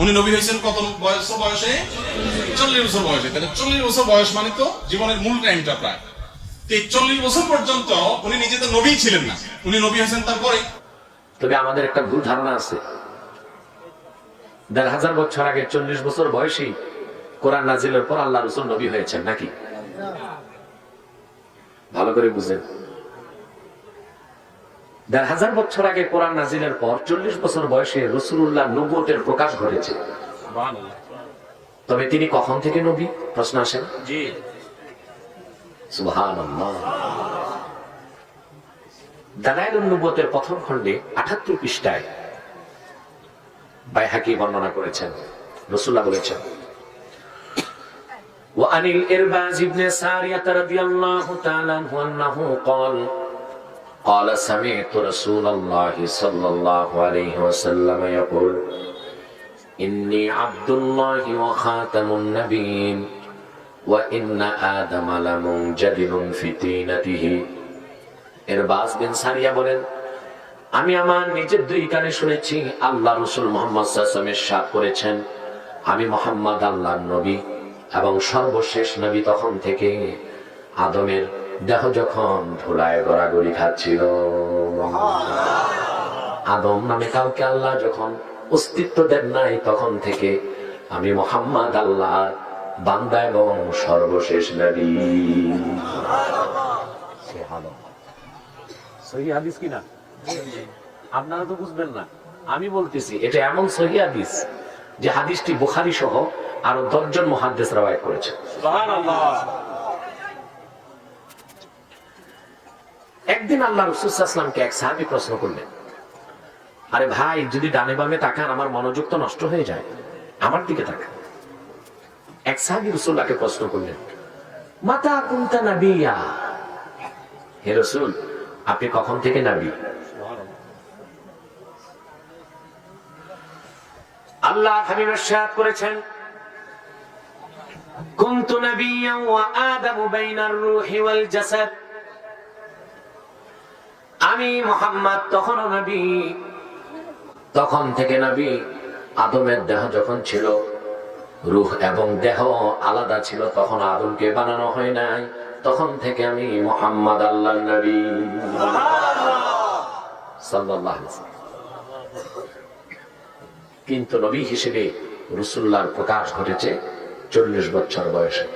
উনি নবী হয়েছেন কত বয়স বয়সে? চল্লিশ বছর বয়সে। তাহলে চল্লিশ বছর বয়স মানে তো জীবনের মূল টাইমটা প্রায়। তো এই চল্লিশ বছর পর্যন্ত উনি নিজে তো নবী ছিলেন না। উনি নবী হয়েছেন তারপরে? তবে আমাদের একটা ভুল ধারণা আছে। দেড় হাজার বছর আগে চল্লিশ বছর বয়সী কোরআন নাজিলের পর আল্লাহ রসুল নবী হয়েছেন নাকি? ভালো করে বুঝেন। দেড় হাজার বছর আগে কোরআন নাজিলের পর চল্লিশ বছর বয়সে রসুল্লাহ নবুয়তের প্রকাশ ঘটেছে তবে তিনি কখন থেকে নবী প্রশ্ন আসেন জি সুবহানাল্লাহ দালাইলুন নবুয়তের প্রথম খণ্ডে আটাত্তর পৃষ্ঠায় বাইহাকি বর্ণনা করেছেন রসুল্লাহ বলেছেন وعن الإرباز بن سارية رضي الله تعالى عنه أنه قال قال سمعت رسول الله صلى الله عليه وسلم يقول إني عبد الله وخاتم النبيين وإن آدم لمنجدل في طينته إرباز بن سارية বলেন আমি আমার নিজের দুই কানে শুনেছি আল্লাহ রসুল মোহাম্মদ সাল্লামের সাথ করেছেন আমি মোহাম্মদ আল্লাহ নবী এবং সর্বশেষ নবী তখন থেকে আদমের দেহ যখন ধুলায় গড়াগড়ি খাচ্ছিল। আদম নামে কাউকে আল্লাহ যখন অস্তিত্ব দেন নাই তখন থেকে আমি মোহাম্মদ আল্লাহ বান্দা এবং সর্বশেষ নবী। হাদিস কিনা আপনারা তো বুঝবেন না। আমি বলতেছি এটা এমন সহি হাদিস যে হাদিসটি বুখারি সহ আরও দশজন মহাদেশ রাওয়ায় করেছে। একদিন আল্লাহ রসুলামকে এক সাহাবি প্রশ্ন করলেন, আরে ভাই, যদি ডানে বামে তাকান, আমার মনোযোগ তো নষ্ট হয়ে যায়। আমার দিকে তাকান। এক সাহাবি রসুল্লাহকে প্রশ্ন করলেন, মাতা কুন্তা নাবিয়া? হে রসুল, আপনি কখন থেকে নাবি? আল্লাহ হাবিবের সাথ করেছেন, কুনতু নাবিয়্যান ওয়া আদামু বাইনার রূহি ওয়াল জাসাদ। আমি মোহাম্মদ, তখনও নবী। তখন থেকে নবী আদমের দেহ যখন ছিল, রূহ এবং দেহ আলাদা ছিল, তখন আদমকে বানানো হয় নাই। তখন থেকে আমি মোহাম্মদ আল্লাহ নবী। কিন্তু নবী হিসেবে রসুল্লাহর প্রকাশ ঘটেছে চল্লিশ বছর বয়সে।